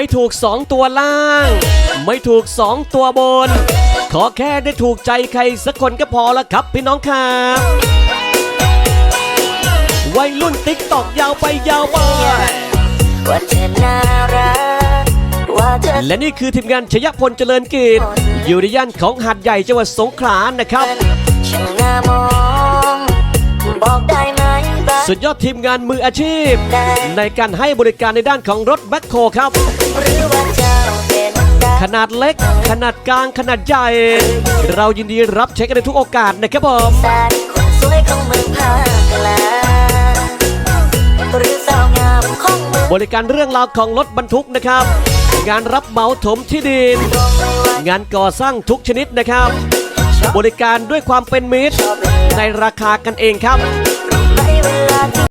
ไม่ถูกสองตัวล่าง ไม่ถูกสองตัวบน ขอแค่ได้ถูกใจใครสักคนก็พอละครับพี่น้องครับวัยรุ่นติ๊กตอกยาวไปยาวไปว่าเธอน่ารักว่าเธอและนี่คือทีมงานชยพลเจริญกิจอยู่ในย่านของหาดใหญ่จังหวัดสงขลานะครับช่างน่ามองบอกได้ไหมบ้าง สุดยอดทีมงานมืออาชีพ ในการให้บริการในด้านของรถแบ็คโฮครับ ขนาดเล็ก ขนาดกลาง ขนาดใหญ่ เรายินดีรับใช้กันในทุกโอกาสนะครับผมบริการเรื่องราวของรถบรรทุกนะครับ งานรับเหมาถมที่ดิน งานก่อสร้างทุกชนิดนะครับ บริการด้วยความเป็นมิตรในราคากันเองครับ Gracias.